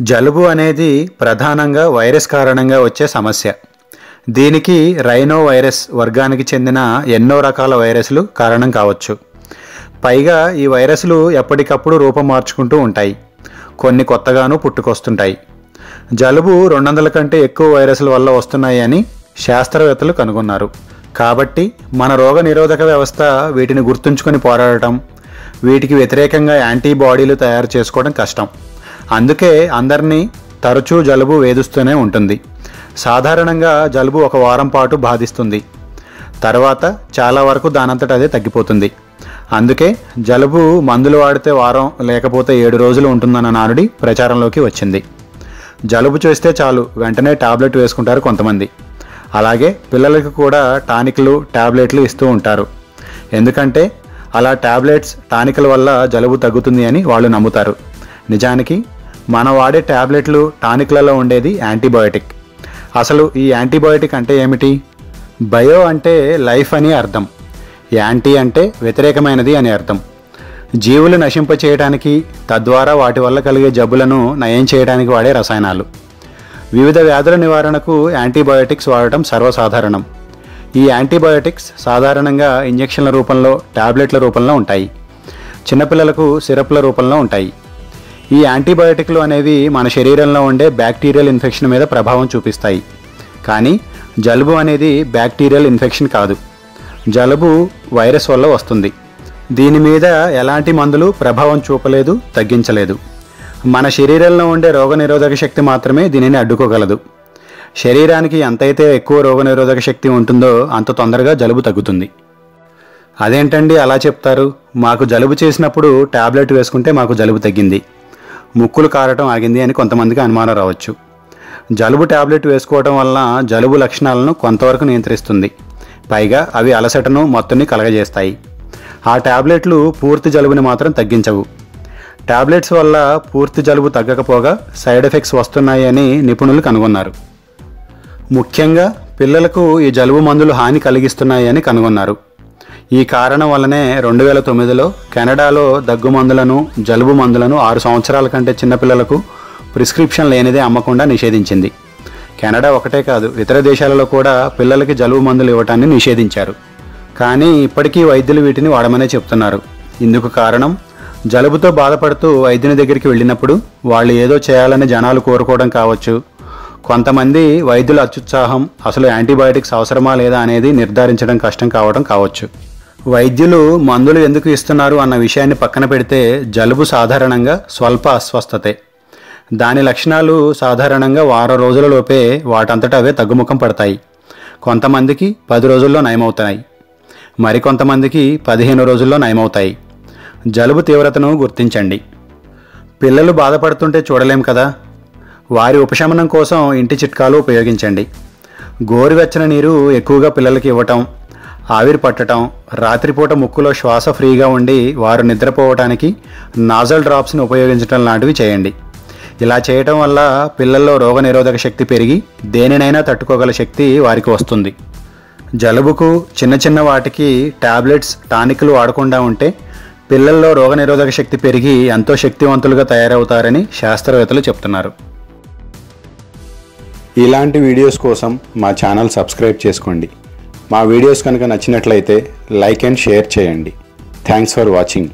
జలుబు అనేది ప్రధానంగా వైరస్ కారణంగా వచ్చే సమస్య. దీనికి రైనో వైరస్ వర్గానికి చెందిన ఎన్నో రకాల వైరస్లు కారణం కావచ్చు. పైగా ఈ వైరస్లు ఎప్పటికప్పుడు రూపం మార్చుకుంటూ ఉంటాయి. కొన్ని కొత్తగాను పుట్టుకొస్తుంటాయి. జలుబు రెండు వందల కంటే ఎక్కువ వైరస్ల వల్ల వస్తున్నాయని శాస్త్రవేత్తలు కనుగొన్నారు. కాబట్టి మన రోగ నిరోధక వ్యవస్థ వీటిని గుర్తుంచుకొని పోరాడటం వీటికి వ్యతిరేకంగా యాంటీబాడీలు తయారు చేసుకోవడం కష్టం. అందుకే అందరినీ తరచూ జలుబు వేధిస్తూనే ఉంటుంది. సాధారణంగా జలుబు ఒక వారం పాటు బాధిస్తుంది. తర్వాత చాలా వరకు దానంతట అదే తగ్గిపోతుంది. అందుకే జలుబు మందులు వాడితే వారం లేకపోతే ఏడు రోజులు ఉంటుందన్న నానుడి ప్రచారంలోకి వచ్చింది. జలుబు చేస్తే చాలు వెంటనే టాబ్లెట్ వేసుకుంటారు కొంతమంది. అలాగే పిల్లలకు కూడా టానిక్లు టాబ్లెట్లు ఇస్తూ ఉంటారు. ఎందుకంటే అలా టాబ్లెట్స్ టానికల వల్ల జలుబు తగ్గుతుంది అని వాళ్ళు నమ్ముతారు. నిజానికి మన వాడే ట్యాబ్లెట్లు టానిక్లలో ఉండేది యాంటీబయోటిక్. అసలు ఈ యాంటీబయోటిక్ అంటే ఏమిటి? బయో అంటే లైఫ్ అని అర్థం. యాంటీ అంటే వ్యతిరేకమైనది అని అర్థం. జీవులు నశింప చేయడానికి తద్వారా వాటి వల్ల కలిగే జబ్బులను నయం చేయడానికి వాడే రసాయనాలు. వివిధ వ్యాధుల నివారణకు యాంటీబయోటిక్స్ వాడటం సర్వసాధారణం. ఈ యాంటీబయోటిక్స్ సాధారణంగా ఇంజెక్షన్ల రూపంలో టాబ్లెట్ల రూపంలో ఉంటాయి. చిన్నపిల్లలకు సిరప్ల రూపంలో ఉంటాయి. ఈ యాంటీబయోటిక్లు అనేవి మన శరీరంలో ఉండే బ్యాక్టీరియల్ ఇన్ఫెక్షన్ మీద ప్రభావం చూపిస్తాయి. కానీ జలుబు అనేది బ్యాక్టీరియల్ ఇన్ఫెక్షన్ కాదు. జలుబు వైరస్ వల్ల వస్తుంది. దీని మీద ఎలాంటి మందులు ప్రభావం చూపలేదు తగ్గించలేదు. మన శరీరంలో ఉండే రోగనిరోధక శక్తి మాత్రమే దీనిని అడ్డుకోగలదు. శరీరానికి ఎంతైతే ఎక్కువ రోగనిరోధక శక్తి ఉంటుందో అంత తొందరగా జలుబు తగ్గుతుంది. అదేంటండి అలా చెప్తారు? మాకు జలుబు చేసినప్పుడు టాబ్లెట్ వేసుకుంటే మాకు జలుబు తగ్గింది. ముక్కులు కారటం ఆగింది అని కొంతమందికి అనుమానం రావచ్చు. జలుబు టాబ్లెట్ వేసుకోవడం వలన జలుబు లక్షణాలను కొంతవరకు నియంత్రిస్తుంది. పైగా అవి అలసటను మత్తుని కలగజేస్తాయి. ఆ టాబ్లెట్లు పూర్తి జలుబుని మాత్రం తగ్గించవు. టాబ్లెట్స్ వల్ల పూర్తి జలుబు తగ్గకపోగా సైడ్ ఎఫెక్ట్స్ వస్తున్నాయని నిపుణులు కనుగొన్నారు. ముఖ్యంగా పిల్లలకు ఈ జలుబు మందులు హాని కలిగిస్తున్నాయని కనుగొన్నారు. ఈ కారణం వల్లనే రెండు వేల తొమ్మిదిలో కెనడాలో దగ్గు మందులను జలుబు మందులను ఆరు సంవత్సరాల కంటే చిన్నపిల్లలకు ప్రిస్క్రిప్షన్ లేనిదే అమ్మకుండా నిషేధించింది. కెనడా ఒకటే కాదు ఇతర దేశాలలో కూడా పిల్లలకి జలుబు మందులు ఇవ్వటాన్ని నిషేధించారు. కానీ ఇప్పటికీ వైద్యులు వీటిని వాడమనే చెప్తున్నారు. ఇందుకు కారణం జలుబుతో బాధపడుతూ వైద్యుని దగ్గరికి వెళ్ళినప్పుడు వాళ్ళు ఏదో చేయాలని జనాలు కోరుకోవడం కావచ్చు. కొంతమంది వైద్యుల అత్యుత్సాహం అసలు యాంటీబయాటిక్స్ అవసరమా లేదా అనేది నిర్ధారించడం కష్టం కావడం కావచ్చు. వైద్యులు మందులు ఎందుకు ఇస్తున్నారు అన్న విషయాన్ని పక్కన పెడితే జలుబు సాధారణంగా స్వల్ప అస్వస్థతే. దాని లక్షణాలు సాధారణంగా వారం రోజులలోపే వాటంతటా అవే తగ్గుముఖం పడతాయి. కొంతమందికి పది రోజుల్లో నయమవుతాయి. మరికొంతమందికి పదిహేను రోజుల్లో నయమవుతాయి. జలుబు తీవ్రతను గుర్తించండి. పిల్లలు బాధపడుతుంటే చూడలేం కదా? వారి ఉపశమనం కోసం ఇంటి చిట్కాలు ఉపయోగించండి. గోరువెచ్చని నీరు ఎక్కువగా పిల్లలకి ఇవ్వటం ఆవిరి పట్టడం రాత్రిపూట ముక్కులో శ్వాస ఫ్రీగా ఉండి వారు నిద్రపోవటానికి నాజల్ డ్రాప్స్ని ఉపయోగించడం లాంటివి చేయండి. ఇలా చేయటం వల్ల పిల్లల్లో రోగనిరోధక శక్తి పెరిగి దేనినైనా తట్టుకోగల శక్తి వారికి వస్తుంది. జలుబుకు చిన్న చిన్న వాటికి టాబ్లెట్స్ టానిక్లు వాడకుండా ఉంటే పిల్లల్లో రోగనిరోధక శక్తి పెరిగి ఎంతో శక్తివంతులుగా తయారవుతారని శాస్త్రవేత్తలు చెప్తున్నారు. ఇలాంటి వీడియోస్ కోసం మా ఛానల్ సబ్స్క్రైబ్ చేసుకోండి. మా వీడియోస్ కనుక నచ్చినట్లయితే లైక్ అండ్ షేర్ చేయండి. Thanks for watching